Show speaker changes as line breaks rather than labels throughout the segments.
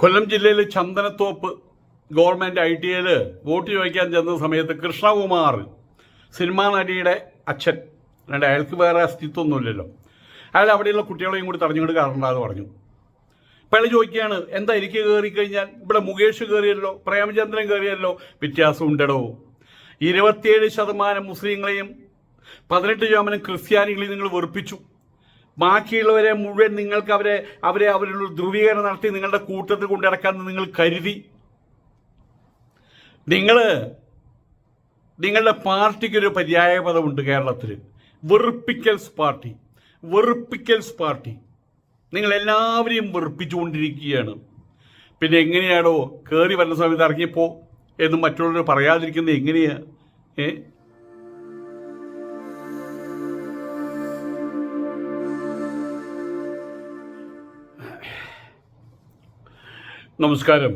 കൊല്ലം ജില്ലയിൽ Chandanathoppu government I T ഐയിൽ vote ചോദിക്കാൻ ചെന്ന സമയത്ത് കൃഷ്ണകുമാർ സിനിമാ നടിയുടെ അച്ഛൻ. അല്ലാണ്ട് അയാൾക്ക് വേറെ അസ്തിത്വമൊന്നുമില്ലല്ലോ. അയാൾ അവിടെയുള്ള കുട്ടികളെയും കൂടി തടഞ്ഞുകൊണ്ട് കയറണ്ടെന്ന് പറഞ്ഞു. അപ്പോൾ അയാൾ ചോദിക്കുകയാണ് എന്താ എനിക്ക് കയറി കഴിഞ്ഞാൽ? ഇവിടെ മുകേഷ് കയറിയല്ലോ പ്രേമചന്ദ്രൻ കയറിയല്ലോ വ്യത്യാസം ഉണ്ടടോ ഇരുപത്തിയേഴ് ശതമാനം മുസ്ലിങ്ങളെയും പതിനെട്ട് ശതമാനം ക്രിസ്ത്യാനികളെയും നിങ്ങൾ വെറുപ്പിച്ചു. ബാക്കിയുള്ളവരെ മുഴുവൻ നിങ്ങൾക്ക് അവരെ അവരെ അവരുടെ ധ്രുവീകരണം നടത്തി നിങ്ങളുടെ കൂട്ടത്തിൽ കൊണ്ടിറക്കാമെന്ന് നിങ്ങൾ കരുതി. നിങ്ങൾ നിങ്ങളുടെ പാർട്ടിക്കൊരു പര്യായ പദമുണ്ട് കേരളത്തിൽ വെറുപ്പിക്കൽസ് പാർട്ടി. വെറുപ്പിക്കൽസ് പാർട്ടി. നിങ്ങൾ എല്ലാവരെയും വെറുപ്പിച്ചുകൊണ്ടിരിക്കുകയാണ്. പിന്നെ എങ്ങനെയാണോ കയറി വരുന്ന സമയത്ത് ഇറങ്ങിയപ്പോൾ എന്നും മറ്റുള്ളവർ പറയാതിരിക്കുന്നത് എങ്ങനെയാണ് ഏ? നമസ്കാരം.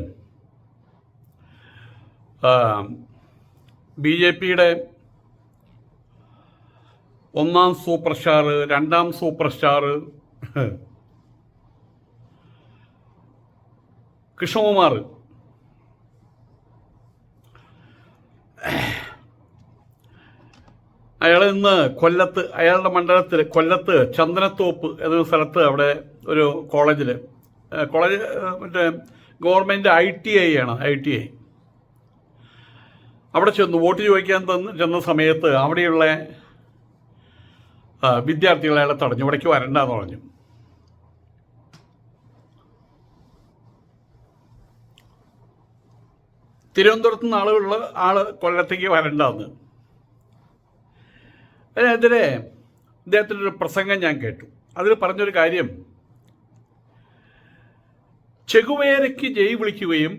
ബി ജെ പിയുടെ ഒന്നാം സൂപ്പർ സ്റ്റാർ രണ്ടാം സൂപ്പർ സ്റ്റാർ കൃഷ്ണകുമാർ. അയാൾ ഇന്ന് കൊല്ലത്ത് അയാളുടെ മണ്ഡലത്തിൽ കൊല്ലത്ത് ചന്ദനത്തോപ്പ് എന്നൊരു സ്ഥലത്ത് അവിടെ ഒരു കോളേജിൽ കോളേജ് മറ്റേ ഗവൺമെന്റ് ഐ ടി ഐ ആണ് ഐ ടി ഐ. അവിടെ ചെന്ന് വോട്ട് ചോദിക്കാൻ തന്ന് ചെന്ന സമയത്ത് അവിടെയുള്ള വിദ്യാർത്ഥികളെ അയാളെ തടഞ്ഞു. ഇവിടേക്ക് വരണ്ടെന്ന് പറഞ്ഞു. തിരുവനന്തപുരത്ത് നിന്ന് ആളുകളുള്ള ആൾ കൊല്ലത്തേക്ക് വരണ്ടെന്ന് അതിനെതിരെ അദ്ദേഹത്തിന്റെ ഒരു പ്രസംഗം ഞാൻ കേട്ടു. അതിൽ പറഞ്ഞൊരു കാര്യം ചെകുവേരയ്ക്ക് ജയ് വിളിക്കുകയും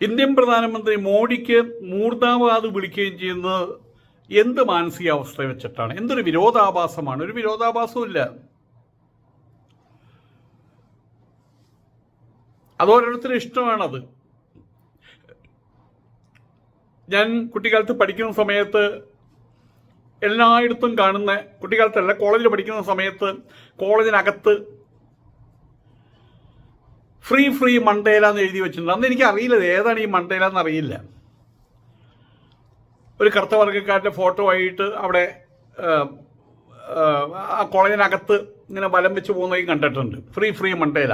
ഇന്ത്യൻ പ്രധാനമന്ത്രി മോഡിക്ക് മൂർദാബാദ് വിളിക്കുകയും ചെയ്യുന്നത് എന്ത് മാനസികാവസ്ഥ വെച്ചിട്ടാണ്? എന്തൊരു വിരോധാഭാസമാണ്? ഒരു വിരോധാഭാസവും ഇല്ല. അത് ഓരോരുത്തരും ഇഷ്ടമാണത്. ഞാൻ കുട്ടിക്കാലത്ത് പഠിക്കുന്ന സമയത്ത് എല്ലായിടത്തും കാണുന്ന കുട്ടിക്കാലത്തല്ല കോളേജിൽ പഠിക്കുന്ന സമയത്ത് കോളേജിനകത്ത് ഫ്രീ ഫ്രീ മണ്ടേല എന്ന് എഴുതി വെച്ചിട്ടുണ്ട്. അന്ന് എനിക്ക് അറിയില്ല ഏതാണ് ഈ മണ്ടേല എന്ന് അറിയില്ല ഒരു കറുത്ത ഫോട്ടോ ആയിട്ട് അവിടെ ആ, കോളേജിനകത്ത് ഇങ്ങനെ വലം വെച്ച് പോകുന്നതും കണ്ടിട്ടുണ്ട്. ഫ്രീ ഫ്രീ മണ്ടേല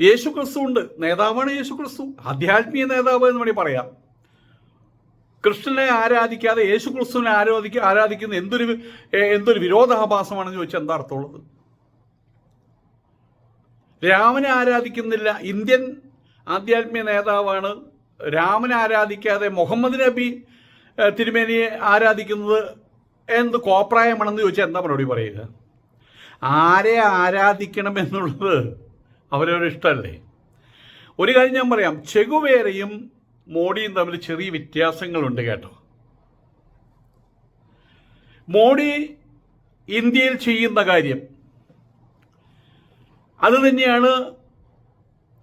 യേശു ക്രിസ്തു ഉണ്ട്. നേതാവാണ് യേശു ക്രിസ്തു ആധ്യാത്മിക നേതാവ് എന്ന് വേണമെങ്കിൽ പറയാം. കൃഷ്ണനെ ആരാധിക്കാതെ യേശു ക്രിസ്തുവിനെ ആരാധിക്ക ആരാധിക്കുന്ന എന്തൊരു എന്തൊരു വിരോധാഭാസമാണെന്ന് ചോദിച്ചാൽ എന്താ അർത്ഥമുള്ളത്? രാമനെ ആരാധിക്കുന്നില്ല. ഇന്ത്യൻ ആധ്യാത്മിക നേതാവാണ്. രാമനെ ആരാധിക്കാതെ മുഹമ്മദ് നബി തിരുമേനിയെ ആരാധിക്കുന്നത് എന്ത് കോപ്രായമാണെന്ന് ചോദിച്ചാൽ എന്താ മറുപടി പറയുക? ആരെ ആരാധിക്കണം എന്നുള്ളത് അവരവരുടെ ഇഷ്ടമല്ലേ? ഒരു കാര്യം ഞാൻ പറയാം. ചെകുവേരയും മോഡിയും തമ്മിൽ ചെറിയ വ്യത്യാസങ്ങളുണ്ട് കേട്ടോ. മോഡി ഇന്ത്യയിൽ ചെയ്യുന്ന കാര്യം അത് തന്നെയാണ്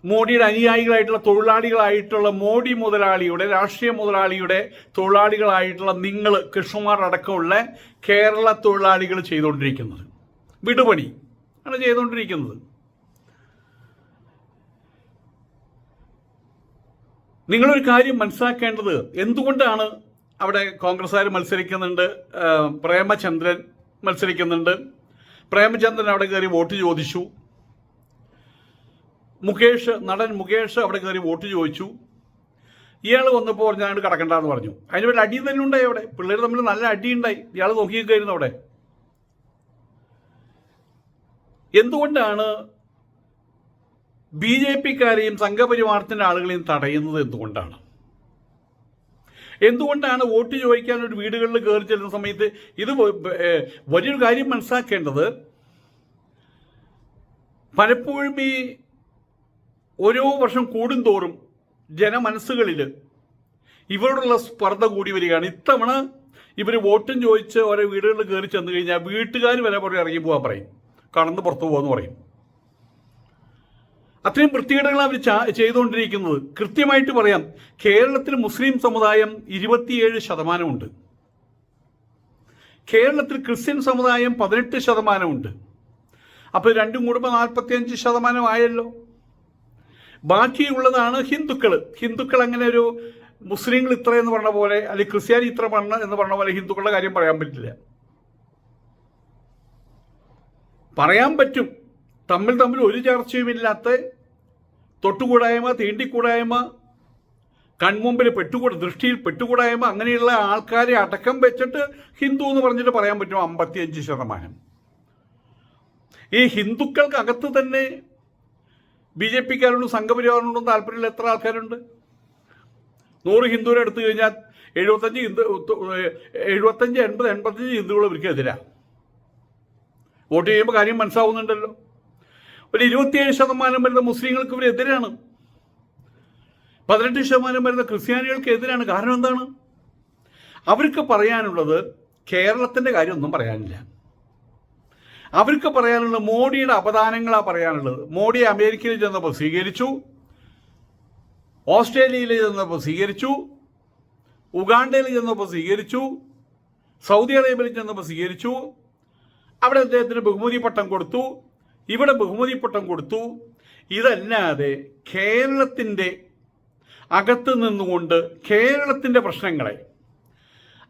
മോഡിയുടെ അനുയായികളായിട്ടുള്ള തൊഴിലാളികളായിട്ടുള്ള മോഡി മുതലാളിയുടെ രാഷ്ട്രീയ മുതലാളിയുടെ തൊഴിലാളികളായിട്ടുള്ള നിങ്ങൾ കൃഷ്ണകുമാർ അടക്കമുള്ള കേരള തൊഴിലാളികൾ ചെയ്തുകൊണ്ടിരിക്കുന്നത്. വിടുപണി ആണ് ചെയ്തുകൊണ്ടിരിക്കുന്നത്. നിങ്ങളൊരു കാര്യം മനസ്സിലാക്കേണ്ടത് എന്തുകൊണ്ടാണ് അവിടെ കോൺഗ്രസ്സുകാർ മത്സരിക്കുന്നുണ്ട് പ്രേമചന്ദ്രൻ മത്സരിക്കുന്നുണ്ട്? പ്രേമചന്ദ്രൻ അവിടെ കയറി വോട്ട് ചോദിച്ചു. മുകേഷ് നടൻ മുകേഷ് അവിടെ കയറി വോട്ട് ചോദിച്ചു. ഇയാൾ വന്നപ്പോൾ പറഞ്ഞാണ്ട് കിടക്കണ്ടെന്ന് പറഞ്ഞു. അതിന് വേണ്ടി അടി തന്നെ ഉണ്ടായി അവിടെ. പിള്ളേർ തമ്മിൽ നല്ല അടി ഉണ്ടായി. ഇയാൾ നോക്കിയിരിക്കായിരുന്നു അവിടെ. എന്തുകൊണ്ടാണ് ബി ജെ പിക്കാരെയും സംഘപരിവാരത്തിന്റെ ആളുകളെയും തടയുന്നത് എന്തുകൊണ്ടാണ്? എന്തുകൊണ്ടാണ് വോട്ട് ചോദിക്കാൻ ഒരു വീടുകളിൽ കയറി ചെല്ലുന്ന സമയത്ത് ഇത് വലിയൊരു കാര്യം മനസ്സിലാക്കേണ്ടത് പലപ്പോഴും ഈ ഓരോ വർഷം കൂടുന്തോറും ജനമനസ്സുകളിൽ ഇവരോടുള്ള സ്പർദ്ധ കൂടി വരികയാണ്. ഇത്തവണ ഇവർ വോട്ടും ചോദിച്ച് ഓരോ വീടുകളിൽ കയറി ചെന്ന് കഴിഞ്ഞാൽ വീട്ടുകാർ വരെ പറയും ഇറങ്ങി പോകാൻ പറയും. കടന്ന് പുറത്തു പോകാന്ന് പറയും. അത്രയും വൃത്തികേടങ്ങളാണ് അവർ ചെയ്തുകൊണ്ടിരിക്കുന്നത്. കൃത്യമായിട്ട് പറയാം കേരളത്തിൽ മുസ്ലിം സമുദായം ഇരുപത്തിയേഴ് ശതമാനമുണ്ട്. കേരളത്തിൽ ക്രിസ്ത്യൻ സമുദായം പതിനെട്ട് ശതമാനമുണ്ട്. അപ്പോൾ രണ്ടും കൂടുമ്പോൾ നാൽപ്പത്തിയഞ്ച് ശതമാനമായല്ലോ ബാക്കിയുള്ളതാണ് ഹിന്ദുക്കൾ ഹിന്ദുക്കൾ അങ്ങനെ ഒരു മുസ്ലിങ്ങൾ ഇത്ര എന്ന് പറഞ്ഞ പോലെ അല്ലെങ്കിൽ ക്രിസ്ത്യാനി ഇത്ര പറഞ്ഞ എന്ന് പറഞ്ഞ പോലെ ഹിന്ദുക്കളുടെ കാര്യം പറയാൻ പറ്റില്ല. പറയാൻ പറ്റും. തമ്മിൽ തമ്മിൽ ഒരു ചർച്ചയുമില്ലാത്ത തൊട്ടുകൂടായ്മ തീണ്ടിക്കൂടായ്മ കൺമുമ്പിൽ പെട്ടുകൂട ദൃഷ്ടിയിൽ പെട്ടുകൂടായ്മ അങ്ങനെയുള്ള ആൾക്കാരെ അടക്കം വെച്ചിട്ട് ഹിന്ദു എന്ന് പറഞ്ഞിട്ട് പറയാൻ പറ്റും അമ്പത്തിയഞ്ച് ശതമാനം. ഈ ഹിന്ദുക്കൾക്കകത്ത് തന്നെ ബി ജെ പിക്കാരുണ്ട് സംഘപരിവാറിനോടും താല്പര്യമുള്ള എത്ര ആൾക്കാരുണ്ട്? നൂറ് ഹിന്ദുവിനെ എടുത്തു കഴിഞ്ഞാൽ എഴുപത്തഞ്ച് ഹിന്ദു എഴുപത്തഞ്ച് എൺപത് എൺപത്തഞ്ച് ഹിന്ദുക്കൾ ഇവർക്കെതിരാണ് വോട്ട് ചെയ്യുമ്പോൾ കാര്യം മനസ്സാവുന്നുണ്ടല്ലോ. ഒരു ഇരുപത്തിയേഴ് ശതമാനം വരുന്ന മുസ്ലിങ്ങൾക്ക് ഇവരെതിരാണ്. പതിനെട്ട് ശതമാനം വരുന്ന ക്രിസ്ത്യാനികൾക്ക് എതിരാണ് കാരണം എന്താണ്? അവർക്ക് പറയാനുള്ളത് കേരളത്തിന്റെ കാര്യമൊന്നും പറയാനില്ല. അവർക്ക് പറയാനുള്ളത് മോഡിയുടെ അപദാനങ്ങളാണ് പറയാനുള്ളത്. മോഡി അമേരിക്കയിൽ ചെന്നപ്പോൾ സ്വീകരിച്ചു. ഓസ്ട്രേലിയയിൽ ചെന്നപ്പോൾ സ്വീകരിച്ചു. ഉഗാണ്ടയിൽ ചെന്നപ്പോൾ സ്വീകരിച്ചു. സൗദി അറേബ്യയിൽ ചെന്നപ്പോൾ സ്വീകരിച്ചു. അവിടെ അദ്ദേഹത്തിന് ബഹുമതി പട്ടം കൊടുത്തു. ഇവിടെ ബഹുമതി പട്ടം കൊടുത്തു. ഇതല്ലാതെ കേരളത്തിന്റെ അകത്ത് നിന്നുകൊണ്ട് കേരളത്തിന്റെ പ്രശ്നങ്ങളെ.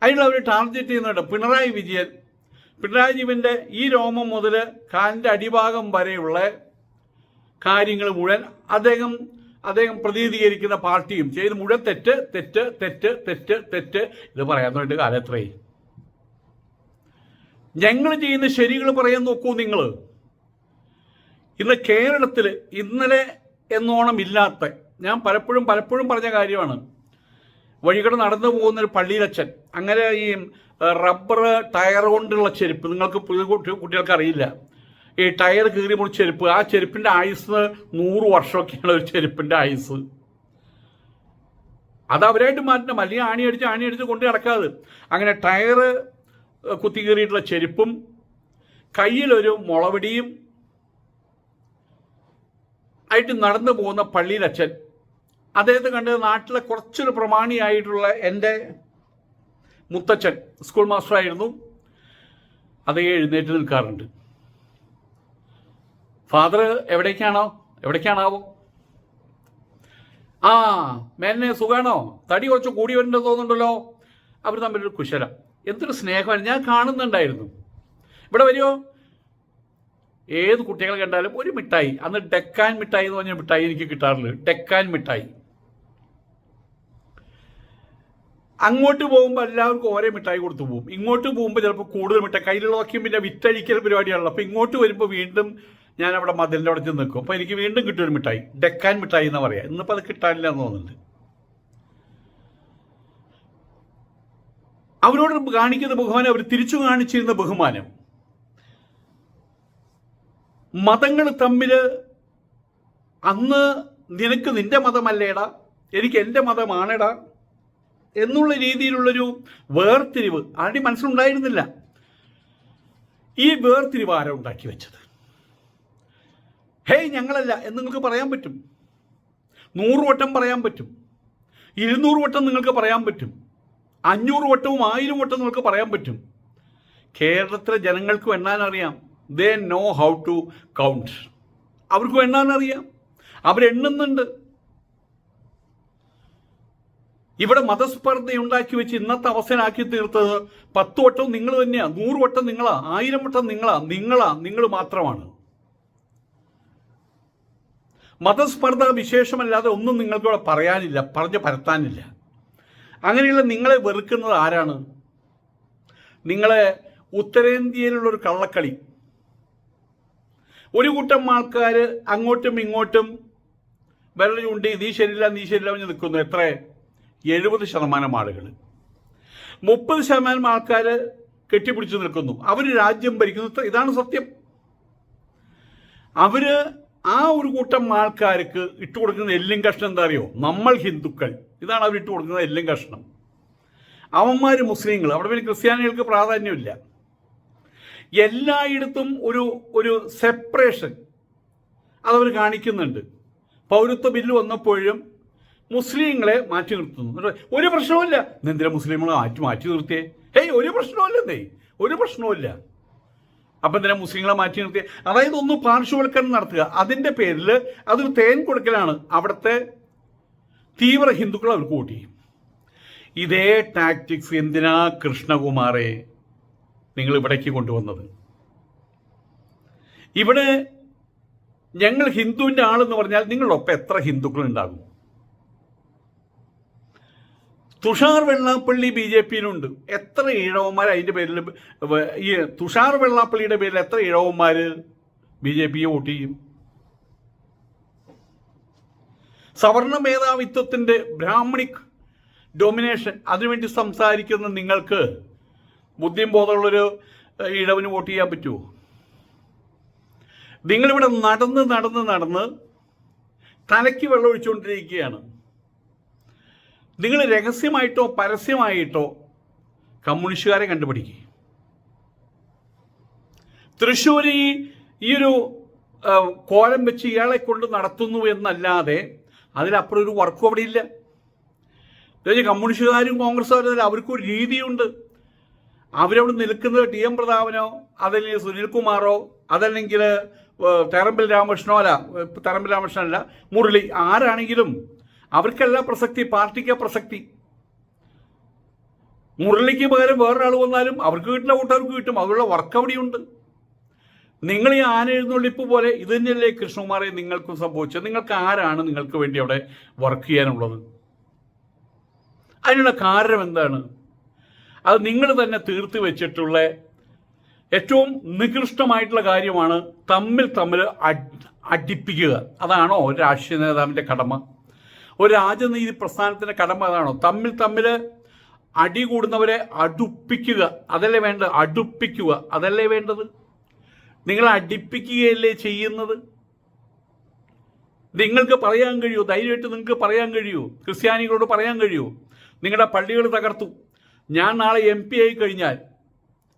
അതിനുള്ള അവർ ടാർഗറ്റ് ചെയ്യുന്നുണ്ട്. പിണറായി വിജയൻ പിണറായി ഈ രോമം മുതൽ കാലിന്റെ അടിഭാഗം വരെയുള്ള കാര്യങ്ങൾ മുഴുവൻ അദ്ദേഹം അദ്ദേഹം പ്രതിനിധീകരിക്കുന്ന പാർട്ടിയും ചെയ്ത് മുഴുവൻ തെറ്റ് തെറ്റ് തെറ്റ് തെറ്റ് തെറ്റ്. ഇത് പറയാൻ വേണ്ടി കാലം എത്രയായി? ഞങ്ങൾ ചെയ്യുന്ന ശരികൾ പറയാൻ നോക്കൂ നിങ്ങൾ ഇന്ന് കേരളത്തിൽ ഇന്നലെ എന്നോണം ഇല്ലാത്ത ഞാൻ പലപ്പോഴും പലപ്പോഴും പറഞ്ഞ കാര്യമാണ്. വഴികട നടന്നു പോകുന്ന ഒരു പള്ളിയിലച്ഛൻ. അങ്ങനെ ഈ റബ്ബർ ടയർ കൊണ്ടുള്ള ചെരുപ്പ് നിങ്ങൾക്ക് പുതിയ കുട്ടി- കുട്ടികൾക്ക് അറിയില്ല. ഈ ടയർ കീറി മുടി ചെരുപ്പ് ആ ചെരുപ്പിന്റെ ആയുസ് നൂറ് വർഷമൊക്കെയാണ് ഒരു ചെരുപ്പിന്റെ ആയുസ്. അത് അവരായിട്ട് മാറ്റണം. അല്ലെങ്കിൽ ആണി അടിച്ച് ആണി അടിച്ച് കൊണ്ട് നടക്കാതെ. അങ്ങനെ ടയർ കുത്തി കീറിയിട്ടുള്ള ചെരുപ്പും കയ്യിലൊരു മുളവടിയും ആയിട്ട് നടന്നു പോകുന്ന പള്ളിയിലച്ഛൻ അദ്ദേഹത്തെ കണ്ടത് നാട്ടിലെ കുറച്ചൊരു പ്രമാണിയായിട്ടുള്ള എന്റെ മുത്തച്ഛൻ സ്കൂൾ മാസ്റ്ററായിരുന്നു അതേ എഴുന്നേറ്റ് നിൽക്കാറുണ്ട്. ഫാദർ എവിടേക്കാണോ? എവിടേക്കാണാവോ? ആ മേനെ സുഖാണോ? തടി കുറച്ച് കൂടി വരേണ്ടത് തോന്നുന്നുണ്ടല്ലോ. അവർ തമ്മിലൊരു കുശലം. എന്തൊരു സ്നേഹമാണ് ഞാൻ കാണുന്നുണ്ടായിരുന്നു. ഇവിടെ വരുമോ ഏത് കുട്ടികളെ കണ്ടാലും ഒരു മിഠായി. അന്ന് ഡെക്കാൻ മിഠായി എന്ന് പറഞ്ഞ മിഠായി എനിക്ക് കിട്ടാറില്ല ഡെക്കാൻ മിഠായി. അങ്ങോട്ട് പോകുമ്പോൾ എല്ലാവർക്കും ഓരോ മിഠായി കൊടുത്തു പോകും ഇങ്ങോട്ട് പോകുമ്പോൾ ചിലപ്പോൾ കൂടുതൽ മിഠായി. കയ്യിലുള്ളതൊക്കെ പിന്നെ വിറ്റഴിക്കൽ പരിപാടിയാണല്ലോ. അപ്പോൾ ഇങ്ങോട്ട് വരുമ്പോൾ വീണ്ടും ഞാൻ അവിടെ മതിലിന്റെ അവിടെ ചെന്ന് നിൽക്കും. അപ്പോൾ എനിക്ക് വീണ്ടും കിട്ടിയൊരു മിഠായി. ഡെക്കാൻ മിഠായി എന്ന് പറയാം. ഇന്നിപ്പോൾ അത് കിട്ടാനില്ല എന്ന് തോന്നുന്നുണ്ട്. അവരോട് കാണിക്കുന്ന ബഹുമാനം അവർ തിരിച്ചു കാണിച്ചിരുന്ന ബഹുമാനം. മതങ്ങൾ തമ്മിൽ അന്ന് നിനക്ക് നിന്റെ മതമല്ലേടാ? എനിക്ക് എന്റെ മതമാണെടാ? എന്നുള്ള രീതിയിലുള്ളൊരു വേർതിരിവ് ആരുടെയും മനസ്സിലുണ്ടായിരുന്നില്ല. ഈ വേർതിരിവ് ആരാ ഉണ്ടാക്കി വെച്ചത്? ഹേയ് ഞങ്ങളല്ല എന്ന് നിങ്ങൾക്ക് പറയാൻ പറ്റും. നൂറ് വട്ടം പറയാൻ പറ്റും. ഇരുന്നൂറ് വട്ടം നിങ്ങൾക്ക് പറയാൻ പറ്റും. അഞ്ഞൂറ് വട്ടവും ആയിരം വട്ടം നിങ്ങൾക്ക് പറയാൻ പറ്റും. കേരളത്തിലെ ജനങ്ങൾക്ക് എണ്ണാൻ അറിയാം they know how to count അവർക്ക് എണ്ണാൻ അറിയാം അവരെണ്ണുന്നുണ്ട്. ഇവിടെ മതസ്പർദ്ധ ഉണ്ടാക്കി വെച്ച് ഇന്നത്തെ അവസരമാക്കി തീർത്തത് പത്ത് വട്ടം നിങ്ങൾ തന്നെയാ നൂറ് വട്ടം നിങ്ങളാ ആയിരം വട്ടം നിങ്ങളാ നിങ്ങളാ നിങ്ങൾ മാത്രമാണ്. മതസ്പർദ്ധ വിശേഷമല്ലാതെ ഒന്നും നിങ്ങൾക്കിവിടെ പറയാനില്ല പറഞ്ഞ് പരത്താനില്ല. അങ്ങനെയുള്ള നിങ്ങളെ വെറുക്കുന്നത് ആരാണ്? നിങ്ങളെ ഉത്തരേന്ത്യയിലുള്ള ഒരു കള്ളക്കളി. ഒരു കൂട്ടം ആൾക്കാർ അങ്ങോട്ടും ഇങ്ങോട്ടും വിരൽ ചൂണ്ടി നീ ശരിയില്ല നീ ശരിയില്ല എന്ന് നിൽക്കുന്നു. എത്ര? എഴുപത് ശതമാനം ആളുകൾ മുപ്പത് ശതമാനം ആൾക്കാർ കെട്ടിപ്പിടിച്ച് നിൽക്കുന്നു. അവർ രാജ്യം ഭരിക്കുന്നു. ഇതാണ് സത്യം. അവർ ആ ഒരു കൂട്ടം ആൾക്കാർക്ക് ഇട്ട് കൊടുക്കുന്ന എല്ലും കഷ്ണം എന്താ അറിയോ? നമ്മൾ ഹിന്ദുക്കൾ. ഇതാണ് അവർ ഇട്ട് കൊടുക്കുന്ന എല്ലും കഷ്ണം. അവന്മാർ മുസ്ലിങ്ങൾ. അവിടെ പിന്നെ ക്രിസ്ത്യാനികൾക്ക് പ്രാധാന്യമില്ല. എല്ലായിടത്തും ഒരു ഒരു സെപ്പറേഷൻ അതവർ കാണിക്കുന്നുണ്ട്. പൗരത്വ ബില്ല് വന്നപ്പോഴും മുസ്ലിങ്ങളെ മാറ്റി നിർത്തുന്നു. ഒരു പ്രശ്നവുമില്ല. എന്തിനാ മുസ്ലിങ്ങളെ മാറ്റി മാറ്റി നിർത്തിയേ? ഹേയ് ഒരു പ്രശ്നമില്ലെന്നേ ഒരു പ്രശ്നവുമില്ല. അപ്പം എന്തിനാ മുസ്ലിങ്ങളെ മാറ്റി നിർത്തിയേ? അതായത് ഒന്ന് പാർശ്വവൽക്കരണം നടത്തുക. അതിന്റെ പേരിൽ അതൊരു തേൻ കൊടുക്കലാണ്. അവിടുത്തെ തീവ്ര ഹിന്ദുക്കൾ അവർക്ക് വോട്ട് ചെയ്യും. ഇതേ ടാക്ടിക്സ് എന്തിനാ കൃഷ്ണകുമാറെ നിങ്ങൾ ഇവിടേക്ക് കൊണ്ടുവന്നത്? ഇവിടെ ഞങ്ങൾ ഹിന്ദുവിന്റെ ആളെന്ന് പറഞ്ഞാൽ നിങ്ങളൊപ്പം എത്ര ഹിന്ദുക്കൾ ഉണ്ടാകും? തുഷാർ വെള്ളാപ്പള്ളി ബി ജെ പിയിലുണ്ട്. എത്ര ഇഴവന്മാർ അതിന്റെ പേരിൽ ഈ തുഷാർ വെള്ളാപ്പള്ളിയുടെ പേരിൽ എത്ര ഇഴവന്മാർ ബി ജെ പിയെ വോട്ട് ചെയ്യും? സവർണ മേധാവിത്വത്തിന്റെ ബ്രാഹ്മണിക് ഡൊമിനേഷൻ അതിനുവേണ്ടി സംസാരിക്കുന്ന നിങ്ങൾക്ക് ബുദ്ധിയും ബോധമുള്ളൊരു ഇഴവിന് വോട്ട് ചെയ്യാൻ പറ്റുമോ നിങ്ങളിവിടെ നടന്ന് നടന്ന് നടന്ന് തലയ്ക്ക് വെള്ളം ഒഴിച്ചുകൊണ്ടിരിക്കുകയാണ് നിങ്ങൾ രഹസ്യമായിട്ടോ പരസ്യമായിട്ടോ കമ്മ്യൂണിസ്റ്റുകാരെ കണ്ടുപിടിക്കുക തൃശ്ശൂർ ഈ ഒരു കോലം വെച്ച് ഇയാളെ കൊണ്ട് നടത്തുന്നു എന്നല്ലാതെ അതിലപ്പുറം ഒരു വർക്കും അവിടെ ഇല്ല. കമ്മ്യൂണിസ്റ്റുകാരും കോൺഗ്രസ്സുകാരും അവർക്ക് ഒരു രീതിയുണ്ട്. അവരവിടെ നിൽക്കുന്നത് ടി എം പ്രതാപനോ അതല്ലെങ്കിൽ സുനിൽകുമാറോ അതല്ലെങ്കിൽ ഏഹ്, രാമകൃഷ്ണോ അല്ല തെറമ്പിൽ രാമകൃഷ്ണനല്ല മുരളി ആരാണെങ്കിലും അവർക്കല്ല പ്രസക്തി പാർട്ടിക്ക് പ്രസക്തി. മുരളിക്ക് പകരം വേറൊരാൾ വന്നാലും അവർക്ക് കിട്ടുന്ന വോട്ട് അവർക്ക് കിട്ടും അതുള്ള വർക്ക് അവിടെയുണ്ട്. നിങ്ങൾ ഈ ആന എഴുന്നള്ളിപ്പ് പോലെ ഇത് തന്നെയല്ലേ കൃഷ്ണകുമാറെ നിങ്ങൾക്കും സംഭവിച്ചത്? നിങ്ങൾക്ക് ആരാണ് നിങ്ങൾക്ക് വേണ്ടി അവിടെ വർക്ക് ചെയ്യാനുള്ളത്? അതിനുള്ള കാരണം എന്താണ്? അത് നിങ്ങൾ തന്നെ തീർത്തു വെച്ചിട്ടുള്ള ഏറ്റവും നികൃഷ്ടമായിട്ടുള്ള കാര്യമാണ് തമ്മിൽ തമ്മിൽ അടിപ്പിക്കുക. അതാണോ രാഷ്ട്രീയ നേതാവിന്റെ കടമ? ഒരു രാജനീതി പ്രസ്ഥാനത്തിന്റെ കടമ അതാണോ? തമ്മിൽ തമ്മിൽ അടി കൂടുന്നവരെ അടുപ്പിക്കുക. അതല്ലേ വേണ്ടത്? അടുപ്പിക്കുക. അതല്ലേ വേണ്ടത്? നിങ്ങൾ അടിപ്പിക്കുകയല്ലേ ചെയ്യുന്നത്? നിങ്ങൾക്ക് പറയാൻ കഴിയുമോ? ധൈര്യമായിട്ട് നിങ്ങൾക്ക് പറയാൻ കഴിയുമോ? ക്രിസ്ത്യാനികളോട് പറയാൻ കഴിയുമോ? നിങ്ങളുടെ പള്ളികൾ തകർത്തു. ഞാൻ നാളെ എം പി ആയി കഴിഞ്ഞാൽ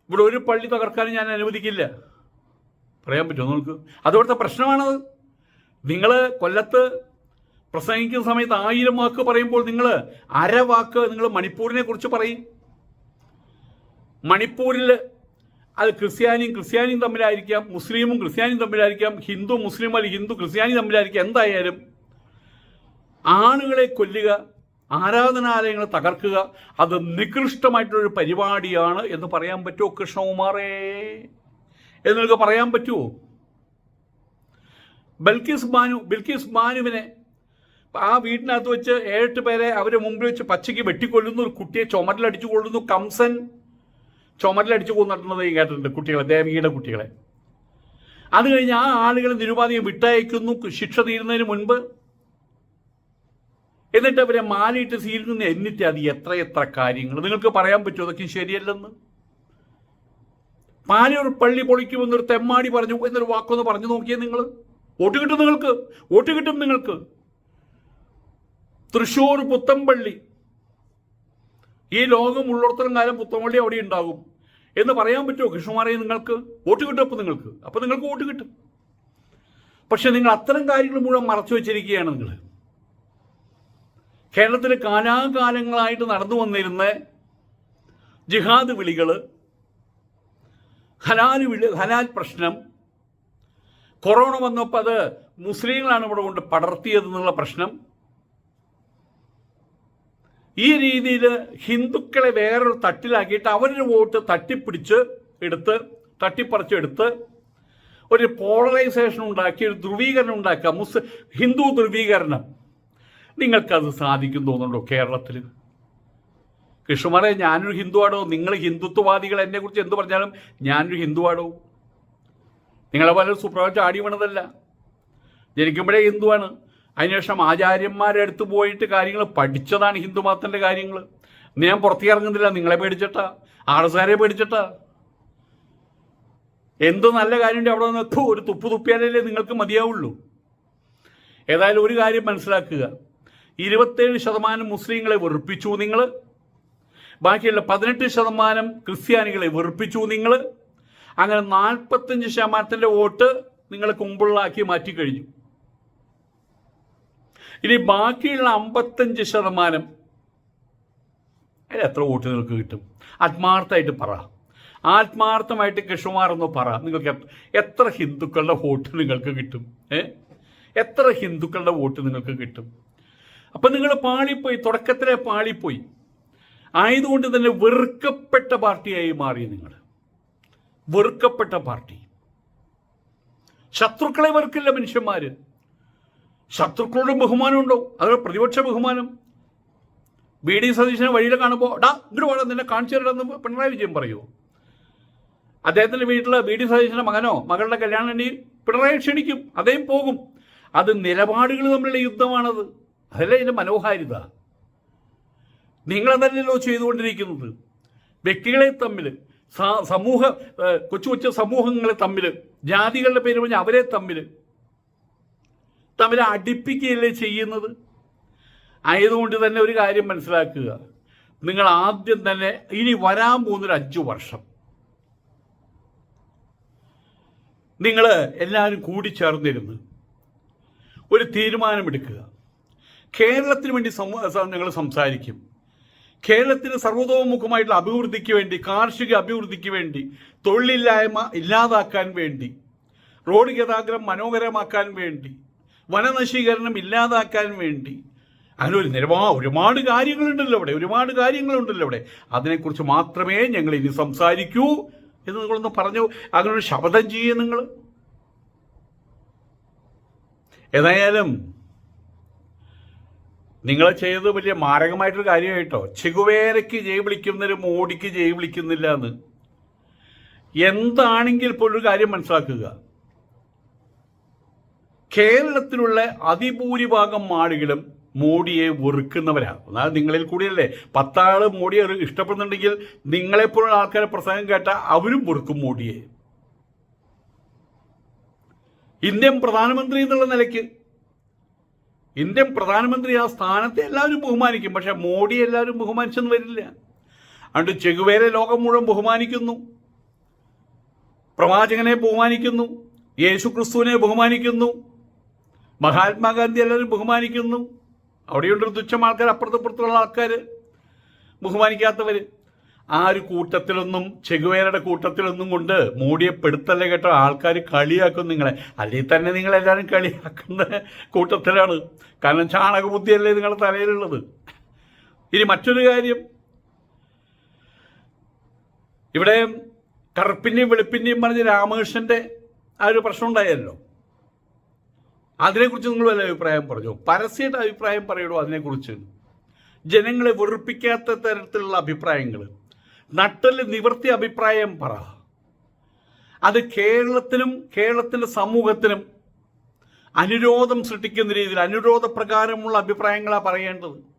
ഇവിടെ ഒരു പള്ളി തകർക്കാൻ ഞാൻ അനുവദിക്കില്ല. പറയാൻ പറ്റുമോ നിങ്ങൾക്ക്? അതോടത്തെ പ്രശ്നമാണത്. നിങ്ങൾ കൊല്ലത്ത് പ്രസംഗിക്കുന്ന സമയത്ത് ആയിരം വാക്ക് പറയുമ്പോൾ നിങ്ങൾ അര വാക്ക് നിങ്ങൾ മണിപ്പൂരിനെ കുറിച്ച് പറയും. മണിപ്പൂരിൽ അത് ക്രിസ്ത്യാനിയും ക്രിസ്ത്യാനിയും തമ്മിലായിരിക്കാം മുസ്ലിമും ക്രിസ്ത്യാനിയും തമ്മിലായിരിക്കാം ഹിന്ദു മുസ്ലിം അല്ലെങ്കിൽ ഹിന്ദു ക്രിസ്ത്യാനി തമ്മിലായിരിക്കാം എന്തായാലും ആണുകളെ കൊല്ലുക ആരാധനാലയങ്ങൾ തകർക്കുക അത് നികൃഷ്ടമായിട്ടുള്ളൊരു പരിപാടിയാണ് എന്ന് പറയാൻ പറ്റുമോ കൃഷ്ണകുമാറേ? എന്ന് നിങ്ങൾക്ക് പറയാൻ പറ്റുമോ ബൽക്കീസ് ബാനു ബിൽക്കീസ് ബാനുവിനെ ആ വീടിനകത്ത് വെച്ച് ഏഴെട്ട് പേരെ അവരെ മുമ്പിൽ വെച്ച് പച്ചയ്ക്ക് വെട്ടിക്കൊല്ലുന്നു. ഒരു കുട്ടിയെ ചുമരിലടിച്ചു കൊള്ളുന്നു കംസൻ ചുമരിലടിച്ചു കൊന്നിട്ടുള്ളത് കേട്ടിട്ടുണ്ട് കുട്ടികളെ ദേവികയുടെ കുട്ടികളെ. അത് കഴിഞ്ഞ് ആ ആളുകളെ നിരുപാധികം വിട്ടയക്കുന്നു. ശിക്ഷ തീരുന്നതിന് മുൻപ്. എന്നിട്ട് അവരെ മാലിയിട്ട് സീരുന്നു എന്നിട്ട് അത് എത്ര എത്ര കാര്യങ്ങൾ. നിങ്ങൾക്ക് പറയാൻ പറ്റുമോ അതൊക്കെ ശരിയല്ലെന്ന്? പാലൂർ പള്ളി പൊളിക്കുമെന്നൊരു തെമ്മാടി പറഞ്ഞു എന്നൊരു വാക്കൊന്ന് പറഞ്ഞു നോക്കിയേ നിങ്ങൾ. വോട്ട് കിട്ടും നിങ്ങൾക്ക്. വോട്ട് കിട്ടും നിങ്ങൾക്ക്. തൃശ്ശൂർ പുത്തമ്പള്ളി. ഈ ലോകം ഉള്ളിടത്തോളം കാലം പുത്തമ്പള്ളി അവിടെ ഉണ്ടാകും. എന്ന് പറയാൻ പറ്റുമോ കൃഷ്ണകുമാരെ നിങ്ങൾക്ക്? വോട്ട് കിട്ടും അപ്പോൾ നിങ്ങൾക്ക്. അപ്പോൾ നിങ്ങൾക്ക് വോട്ട് കിട്ടും. പക്ഷെ നിങ്ങൾ അത്തരം കാര്യങ്ങൾ മുഴുവൻ മറച്ചു വെച്ചിരിക്കുകയാണ് നിങ്ങൾ. കേരളത്തിൽ കാലാകാലങ്ങളായിട്ട് നടന്നു വന്നിരുന്ന ജിഹാദ് വിളികൾ ഹലാൽ വിളി ഹലാൽ പ്രശ്നം കൊറോണ വന്നപ്പോൾ അത് മുസ്ലിങ്ങളാണ് ഇവിടെ കൊണ്ട് പടർത്തിയതെന്നുള്ള പ്രശ്നം ഈ രീതിയിൽ ഹിന്ദുക്കളെ വേറൊരു തട്ടിലാക്കിയിട്ട് അവരുടെ വോട്ട് തട്ടിപ്പിടിച്ച് എടുത്ത് തട്ടിപ്പറിച്ചെടുത്ത് ഒരു പോളറൈസേഷൻ ഉണ്ടാക്കി ഒരു ധ്രുവീകരണം ഉണ്ടാക്കുക. മുസ് ഹിന്ദു ധ്രുവീകരണം. നിങ്ങൾക്കത് സാധിക്കും തോന്നുന്നുണ്ടോ കേരളത്തിൽ കൃഷ്ണമാരെ ഞാനൊരു ഹിന്ദുവാടോ നിങ്ങൾ ഹിന്ദുത്വവാദികൾ എന്നെ കുറിച്ച് എന്ത് പറഞ്ഞാലും ഞാനൊരു ഹിന്ദുവാടോ നിങ്ങളെ പോലെ സുപ്രഭാതം ആടി വീണതല്ല. ജനിക്കുമ്പോഴേ ഹിന്ദുവാണ്. അതിനുശേഷം ആചാര്യന്മാരെ അടുത്ത് പോയിട്ട് കാര്യങ്ങൾ പഠിച്ചതാണ് ഹിന്ദു മതത്തിന്റെ കാര്യങ്ങൾ ഞാൻ പുറത്തേക്ക് ഇറങ്ങുന്നില്ല നിങ്ങളെ പേടിച്ചിട്ടാ. ആർഎസ്കാരെ പേടിച്ചിട്ടാ. എന്ത് നല്ല കാര്യമുണ്ട് അവിടെ നിന്ന് ഒരു തുപ്പ് തുപ്പിയാലല്ലേ നിങ്ങൾക്ക് മതിയാവുള്ളൂ. ഏതായാലും ഒരു കാര്യം മനസ്സിലാക്കുക. ഇരുപത്തേഴ് ശതമാനം മുസ്ലിങ്ങളെ വെറുപ്പിച്ചു നിങ്ങൾ ബാക്കിയുള്ള പതിനെട്ട് ശതമാനം ക്രിസ്ത്യാനികളെ വെറുപ്പിച്ചു നിങ്ങൾ അങ്ങനെ നാൽപ്പത്തഞ്ച് ശതമാനത്തിന്റെ വോട്ട് നിങ്ങൾ കുമ്പിളാക്കി മാറ്റിക്കഴിഞ്ഞു. ഇനി ബാക്കിയുള്ള അമ്പത്തഞ്ച് ശതമാനം അതിൽ എത്ര വോട്ട് നിങ്ങൾക്ക് കിട്ടും? ആത്മാർത്ഥമായിട്ട് പറ. ആത്മാർത്ഥമായിട്ട് കൃഷ്ണകുമാർ എന്ന് പറ. നിങ്ങൾക്ക് എത്ര- ഹിന്ദുക്കളുടെ വോട്ട് നിങ്ങൾക്ക് കിട്ടും? ഏ? എത്ര ഹിന്ദുക്കളുടെ വോട്ട് നിങ്ങൾക്ക് കിട്ടും? അപ്പം നിങ്ങൾ പാളിപ്പോയി തുടക്കത്തിലെ പാളിപ്പോയി. ആയതുകൊണ്ട് തന്നെ വെറുക്കപ്പെട്ട പാർട്ടിയായി മാറി നിങ്ങൾ. വെറുക്കപ്പെട്ട പാർട്ടി. ശത്രുക്കളെ വെറുക്കില്ല മനുഷ്യന്മാര്. ശത്രുക്കളോട് ബഹുമാനം ഉണ്ടോ അതോ പ്രതിപക്ഷ ബഹുമാനം? ബി ഡി സതീശനെ വഴിയിൽ കാണുമ്പോൾ ഡാ ഇങ്ങോട്ട് വേണം നിന്നെ കാണിച്ചു തരണമെന്ന് പിണറായി വിജയൻ പറയുമോ അദ്ദേഹത്തിന്റെ വീട്ടിൽ ബി ഡി സതീശന്റെ മകനോ മകളുടെ കല്യാണം പിണറായി ക്ഷണിക്കും അദ്ദേഹം പോകും. അത് നിലപാടുകൾ തമ്മിലുള്ള യുദ്ധമാണത്. അതല്ലേ ഇതിന്റെ മനോഹാരിത? നിങ്ങളതല്ലല്ലോ ചെയ്തുകൊണ്ടിരിക്കുന്നത്? വ്യക്തികളെ തമ്മിൽ സമൂഹ കൊച്ചു കൊച്ചു സമൂഹങ്ങളെ തമ്മിൽ ജാതികളുടെ പേര് പറഞ്ഞ് അവരെ തമ്മിൽ തമ്മിൽ അടുപ്പിക്കുകയല്ലേ ചെയ്യുന്നത്? ആയതുകൊണ്ട് തന്നെ ഒരു കാര്യം മനസ്സിലാക്കുക. നിങ്ങൾ ആദ്യം തന്നെ ഇനി വരാൻ പോകുന്നൊരു അഞ്ചു വർഷം. നിങ്ങൾ എല്ലാവരും കൂടി കൂടിച്ചേർന്നിരുന്ന് ഒരു തീരുമാനമെടുക്കുക. കേരളത്തിന് വേണ്ടി ഞങ്ങൾ സംസാരിക്കും. കേരളത്തിന് സർവതോമുഖമായിട്ടുള്ള അഭിവൃദ്ധിക്ക് വേണ്ടി കാർഷിക അഭിവൃദ്ധിക്ക് വേണ്ടി തൊഴിലില്ലായ്മ ഇല്ലാതാക്കാൻ വേണ്ടി റോഡ് ഗതാഗതം മനോഹരമാക്കാൻ വേണ്ടി വനനശീകരണം ഇല്ലാതാക്കാൻ വേണ്ടി. അങ്ങനെ ഒരു നിരവാ ഒരുപാട് കാര്യങ്ങളുണ്ടല്ലോ അവിടെ ഒരുപാട് കാര്യങ്ങളുണ്ടല്ലോ അവിടെ അതിനെക്കുറിച്ച് മാത്രമേ ഞങ്ങൾ ഇനി സംസാരിക്കൂ എന്ന് നിങ്ങളൊന്ന് പറഞ്ഞു. അങ്ങനെ ഒരു ശപഥം ചെയ്യേ നിങ്ങൾ. ഏതായാലും നിങ്ങൾ ചെയ്തത് വലിയ മാരകമായിട്ടൊരു കാര്യമായിട്ടോ ചെകുവേരയ്ക്ക് ജയ് വിളിക്കുന്നൊരു മോഡിക്ക് ജയ് വിളിക്കുന്നില്ല എന്ന്. എന്താണെങ്കിൽ ഒരു കാര്യം മനസ്സിലാക്കുക. കേരളത്തിലുള്ള അതിഭൂരിഭാഗം ആളുകളും മോഡിയെ വെറുക്കുന്നവരാണ്. എന്നാൽ നിങ്ങളിൽ കൂടിയല്ലേ? പത്താൾ മോഡിയെ ഇഷ്ടപ്പെടുന്നുണ്ടെങ്കിൽ നിങ്ങളെപ്പോലുള്ള ആൾക്കാരെ പ്രസംഗം കേട്ടാൽ അവരും വെറുക്കും മോഡിയെ. ഇന്ത്യൻ പ്രധാനമന്ത്രി എന്നുള്ള നിലയ്ക്ക് ഇന്ത്യൻ പ്രധാനമന്ത്രി ആ സ്ഥാനത്തെ എല്ലാവരും ബഹുമാനിക്കും. പക്ഷെ മോഡി എല്ലാവരും ബഹുമാനിച്ചെന്ന് വരില്ല. അതുകൊണ്ട് ചെകുവേരെ ലോകം മുഴുവൻ ബഹുമാനിക്കുന്നു. പ്രവാചകനെ ബഹുമാനിക്കുന്നു. യേശു ക്രിസ്തുവിനെ ബഹുമാനിക്കുന്നു. മഹാത്മാഗാന്ധി എല്ലാവരും ബഹുമാനിക്കുന്നു അവിടെയുണ്ടൊരു തുച്ഛം ആൾക്കാർ അപ്പുറത്തപ്പുറത്തുള്ള ആൾക്കാർ ബഹുമാനിക്കാത്തവർ ആ ഒരു കൂട്ടത്തിലൊന്നും ചെകുവേരുടെ കൂട്ടത്തിലൊന്നും കൊണ്ട് മോഡിയെ പെടുത്തല്ലേ കേട്ടോ. ആൾക്കാർ കളിയാക്കും നിങ്ങളെ. അല്ലെങ്കിൽ തന്നെ നിങ്ങളെല്ലാവരും കളിയാക്കുന്ന കൂട്ടത്തിലാണ്. കാരണം ചാണകബുദ്ധിയല്ലേ നിങ്ങളുടെ തലയിലുള്ളത്. ഇനി മറ്റൊരു കാര്യം. ഇവിടെ കറുപ്പിന്റെയും വെളുപ്പിന്റെയും പറഞ്ഞ് രാമകൃഷ്ണന്റെ ആ ഒരു പ്രശ്നം ഉണ്ടായല്ലോ. അതിനെക്കുറിച്ച് നിങ്ങൾ വല്ല അഭിപ്രായം പറഞ്ഞു? പരസ്യയുടെ അഭിപ്രായം പറയുള്ളൂ അതിനെക്കുറിച്ച്? ജനങ്ങളെ വെറുപ്പിക്കാത്ത തരത്തിലുള്ള അഭിപ്രായങ്ങൾ നട്ടൽ നിവർത്തി അഭിപ്രായം പറ. അത് കേരളത്തിനും കേരളത്തിന്റെ സമൂഹത്തിനും അനുരോധം സൃഷ്ടിക്കുന്ന രീതിയിൽ അനുരോധ പ്രകാരമുള്ള അഭിപ്രായങ്ങളാണ് പറയേണ്ടത്.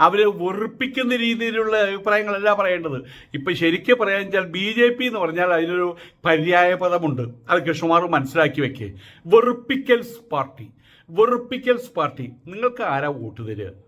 അവരെ വെറുപ്പിക്കുന്ന രീതിയിലുള്ള അഭിപ്രായങ്ങളല്ല പറയേണ്ടത്. ഇപ്പം ശരിക്കും പറയാൻ വെച്ചാൽ ബി ജെ പി എന്ന് പറഞ്ഞാൽ അതിനൊരു പര്യായ പദമുണ്ട്. അത് കൃഷ്ണകുമാർ മനസ്സിലാക്കി വെക്കേ. വെറുപ്പിക്കൽസ് പാർട്ടി. വെറുപ്പിക്കൽസ് പാർട്ടി. നിങ്ങൾക്ക് ആരാ വോട്ട് തരിക?